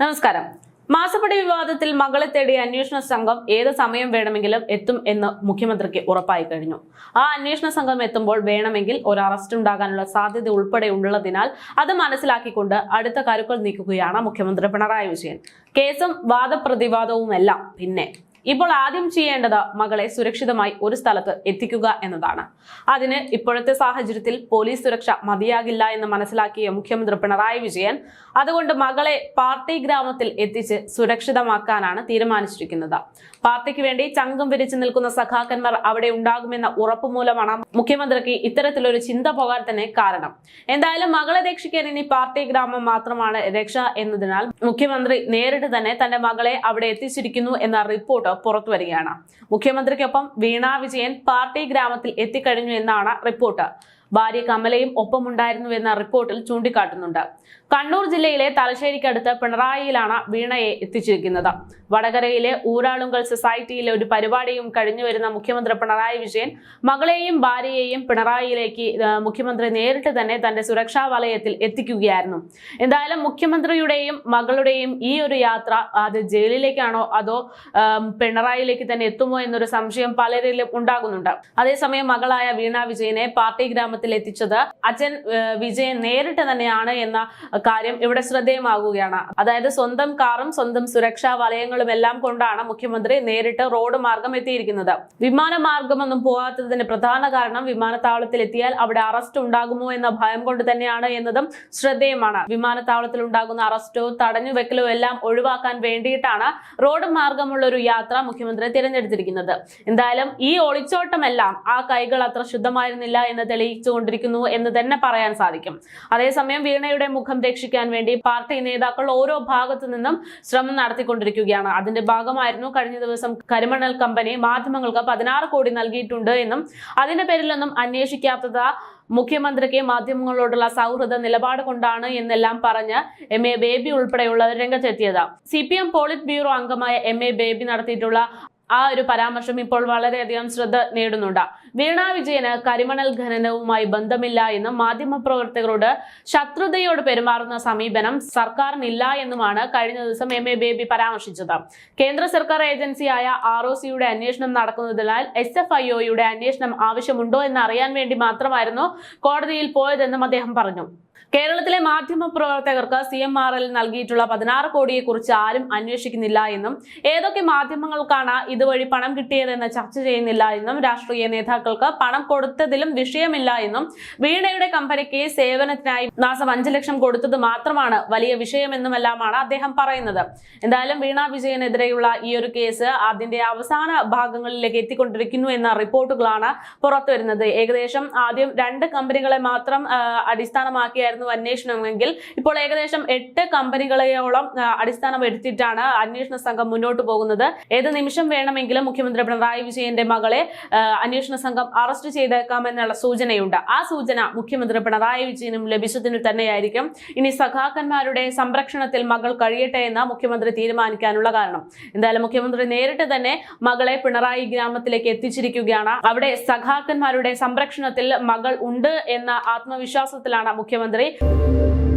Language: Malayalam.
നമസ്കാരം. മാസപ്പടി വിവാദത്തിൽ മകളെ തേടിയ അന്വേഷണ സംഘം ഏത് സമയം വേണമെങ്കിലും എത്തും എന്ന് മുഖ്യമന്ത്രിക്ക് ഉറപ്പായി കഴിഞ്ഞു. ആ അന്വേഷണ സംഘം എത്തുമ്പോൾ വേണമെങ്കിൽ ഒരു അറസ്റ്റ് ഉണ്ടാകാനുള്ള സാധ്യത ഉൾപ്പെടെ ഉള്ളതിനാൽ അത് മനസ്സിലാക്കിക്കൊണ്ട് അടുത്ത കരുക്കൾ നീക്കുകയാണ് മുഖ്യമന്ത്രി പിണറായി വിജയൻ. കേസും വാദപ്രതിവാദവുമെല്ലാം പിന്നെ. ഇപ്പോൾ ആദ്യം ചെയ്യേണ്ടത് മകളെ സുരക്ഷിതമായി ഒരു സ്ഥലത്ത് എത്തിക്കുക എന്നതാണ്. അതിന് ഇപ്പോഴത്തെ സാഹചര്യത്തിൽ പോലീസ് സുരക്ഷ മതിയാകില്ല എന്ന് മനസ്സിലാക്കിയ മുഖ്യമന്ത്രി പിണറായി വിജയൻ അതുകൊണ്ട് മകളെ പാർട്ടി ഗ്രാമത്തിൽ എത്തിച്ച് സുരക്ഷിതമാക്കാനാണ് തീരുമാനിച്ചിരിക്കുന്നത്. പാർട്ടിക്ക് വേണ്ടി ചങ്കം വിരിച്ചു നിൽക്കുന്ന സഖാക്കന്മാർ അവിടെ ഉണ്ടാകുമെന്ന ഉറപ്പ് മൂലമാണ് മുഖ്യമന്ത്രിക്ക് ഇത്തരത്തിലൊരു ചിന്ത പോകാൻ തന്നെ കാരണം. എന്തായാലും മകളെ രക്ഷിക്കാൻ ഇനി പാർട്ടി ഗ്രാമം മാത്രമാണ് രക്ഷ എന്നതിനാൽ മുഖ്യമന്ത്രി നേരിട്ട് തന്നെ തന്റെ മകളെ അവിടെ എത്തിച്ചിരിക്കുന്നു എന്ന റിപ്പോർട്ട് പുറത്തു വരികയാണ് മുഖ്യമന്ത്രിക്കൊപ്പം വീണ വിജയൻ പാർട്ടി ഗ്രാമത്തിൽ എത്തിക്കഴിഞ്ഞു എന്നാണ് റിപ്പോർട്ട്. ഭാര്യ കമലയും ഒപ്പമുണ്ടായിരുന്നു എന്ന റിപ്പോർട്ടിൽ ചൂണ്ടിക്കാട്ടുന്നുണ്ട്. കണ്ണൂർ ജില്ലയിലെ തലശ്ശേരിക്കടുത്ത് പിണറായിയിലാണ് വീണയെ എത്തിച്ചിരിക്കുന്നത്. വടകരയിലെ ഊരാളുങ്കൽ സൊസൈറ്റിയിലെ ഒരു പരിപാടിയും കഴിഞ്ഞു വരുന്ന മുഖ്യമന്ത്രി പിണറായി വിജയൻ മകളെയും ഭാര്യയെയും പിണറായിയിലേക്ക് മുഖ്യമന്ത്രി നേരിട്ട് തന്നെ തന്റെ സുരക്ഷാ വലയത്തിൽ എത്തിക്കുകയായിരുന്നു. എന്തായാലും മുഖ്യമന്ത്രിയുടെയും മകളുടെയും ഈ ഒരു യാത്ര അത് ജയിലിലേക്കാണോ അതോ പിണറായിയിലേക്ക് തന്നെ എത്തുമോ എന്നൊരു സംശയം പലരിലും ഉണ്ടാകുന്നുണ്ട്. അതേസമയം മകളായ വീണ വിജയനെ പാർട്ടി ഗ്രാമത്തിൽ എത്തിച്ചത് അച്ഛൻ വിജയൻ നേരിട്ട് തന്നെയാണ് എന്ന കാര്യം ഇവിടെ ശ്രദ്ധേയമാകുകയാണ്. അതായത് സ്വന്തം കാറും സ്വന്തം സുരക്ഷാ വലയങ്ങളും എല്ലാം കൊണ്ടാണ് മുഖ്യമന്ത്രി നേരിട്ട് റോഡ് മാർഗം എത്തിയിരിക്കുന്നത്. വിമാന മാർഗമൊന്നും പോകാത്തതിന് പ്രധാന കാരണം വിമാനത്താവളത്തിൽ എത്തിയാൽ അവിടെ അറസ്റ്റ് ഉണ്ടാകുമോ എന്ന ഭയം കൊണ്ട് തന്നെയാണ് എന്നതും ശ്രദ്ധേയമാണ്. വിമാനത്താവളത്തിൽ ഉണ്ടാകുന്ന അറസ്റ്റോ തടഞ്ഞു വെക്കലോ എല്ലാം ഒഴിവാക്കാൻ വേണ്ടിയിട്ടാണ് റോഡ് മാർഗമുള്ള ഒരു യാത്ര മുഖ്യമന്ത്രി തിരഞ്ഞെടുത്തിരിക്കുന്നത്. എന്തായാലും ഈ ഒളിച്ചോട്ടമെല്ലാം ആ കൈകൾ അത്ര ശുദ്ധമായിരുന്നില്ല എന്ന് തെളിയിച്ചുകൊണ്ടിരിക്കുന്നു എന്ന് തന്നെ പറയാൻ സാധിക്കും. അതേസമയം വീണയുടെ മുഖം രക്ഷിക്കാൻ വേണ്ടി പാർട്ടി നേതാക്കൾ ഓരോ ഭാഗത്തു നിന്നും ശ്രമം നടത്തിക്കൊണ്ടിരിക്കുകയാണ്. അതിന്റെ ഭാഗമായിരുന്നു കഴിഞ്ഞ ദിവസം കരിമണൽ കമ്പനി മാധ്യമങ്ങൾക്ക് പതിനാറ് കോടി നൽകിയിട്ടുണ്ട് എന്നും അതിന്റെ പേരിലൊന്നും അന്വേഷിക്കാത്തത് മുഖ്യമന്ത്രിക്ക് മാധ്യമങ്ങളോടുള്ള സൗഹൃദ നിലപാട് കൊണ്ടാണ് എന്നെല്ലാം പറഞ്ഞ് എം എ ബേബി ഉൾപ്പെടെയുള്ളവർ രംഗത്തെത്തിയത്. C P M polit bureau അംഗമായ എം എ ബേബി നടത്തിയിട്ടുള്ള ആ ഒരു പരാമർശം ഇപ്പോൾ വളരെയധികം ശ്രദ്ധ നേടുന്നുണ്ട്. വീണ വിജയന് കരിമണൽ ഖനനവുമായി ബന്ധമില്ല എന്നും മാധ്യമപ്രവർത്തകരോട് ശത്രുതയോട് പെരുമാറുന്ന സമീപനം സർക്കാരിനില്ല എന്നുമാണ് കഴിഞ്ഞ ദിവസം എം എ ബേബി പരാമർശിച്ചത്. കേന്ദ്ര സർക്കാർ ഏജൻസിയായ ആർ ഒ സിയുടെ അന്വേഷണം നടക്കുന്നതിനാൽ എസ് എഫ് ഐ ഒയുടെ അന്വേഷണം ആവശ്യമുണ്ടോ എന്ന് അറിയാൻ വേണ്ടി മാത്രമായിരുന്നു കോടതിയിൽ പോയതെന്നും അദ്ദേഹം പറഞ്ഞു. കേരളത്തിലെ മാധ്യമ പ്രവർത്തകർക്ക് സി എം ആർ എൽ നൽകിയിട്ടുള്ള പതിനാറ് കോടിയെ കുറിച്ച് ആരും അന്വേഷിക്കുന്നില്ല എന്നും ഏതൊക്കെ മാധ്യമങ്ങൾക്കാണ് ഇതുവഴി പണം കിട്ടിയതെന്ന് ചർച്ച ചെയ്യുന്നില്ല എന്നും രാഷ്ട്രീയ നേതാക്കൾക്ക് പണം കൊടുത്തതിലും വിഷയമില്ല എന്നും വീണയുടെ കമ്പനിക്ക് സേവനത്തിനായി മാസം അഞ്ചു ലക്ഷം കൊടുത്തത് മാത്രമാണ് വലിയ വിഷയമെന്നുമെല്ലാമാണ് അദ്ദേഹം പറയുന്നത്. എന്തായാലും വീണ വിജയനെതിരെയുള്ള ഈ ഒരു കേസ് അതിന്റെ അവസാന ഭാഗങ്ങളിലേക്ക് എത്തിക്കൊണ്ടിരിക്കുന്നു എന്ന റിപ്പോർട്ടുകളാണ് പുറത്തുവരുന്നത്. ഏകദേശം ആദ്യം രണ്ട് കമ്പനികളെ മാത്രം ആ, അടിസ്ഥാനമാക്കിയായിരുന്നു അന്വേഷണമെങ്കിൽ ഇപ്പോൾ ഏകദേശം എട്ട് കമ്പനികളെയോളം ആ, അടിസ്ഥാനം എടുത്തിട്ടാണ് അന്വേഷണ സംഘം മുന്നോട്ട് പോകുന്നത്. ഏത് നിമിഷം വേണമെങ്കിലും മുഖ്യമന്ത്രി പിണറായി വിജയന്റെ മകളെ അന്വേഷണ സംഘം അറസ്റ്റ് ചെയ്തേക്കാമെന്നുള്ള സൂചനയുണ്ട്. ആ സൂചന മുഖ്യമന്ത്രി പിണറായി വിജയനും ലഭിച്ചതിന് തന്നെയായിരിക്കും. ഇനി സഖാക്കന്മാരുടെ സംരക്ഷണത്തിൽ മകൾ കഴിയട്ടെ എന്ന് മുഖ്യമന്ത്രി തീരുമാനിക്കാനുള്ള കാരണം. എന്തായാലും മുഖ്യമന്ത്രി നേരിട്ട് തന്നെ മകളെ പിണറായി ഗ്രാമത്തിലേക്ക് എത്തിച്ചിരിക്കുകയാണ്. അവിടെ സഖാക്കന്മാരുടെ സംരക്ഷണത്തിൽ മകൾ ഉണ്ട് എന്ന ആത്മവിശ്വാസത്തിലാണ് മുഖ്യമന്ത്രി ಅಂದರೆ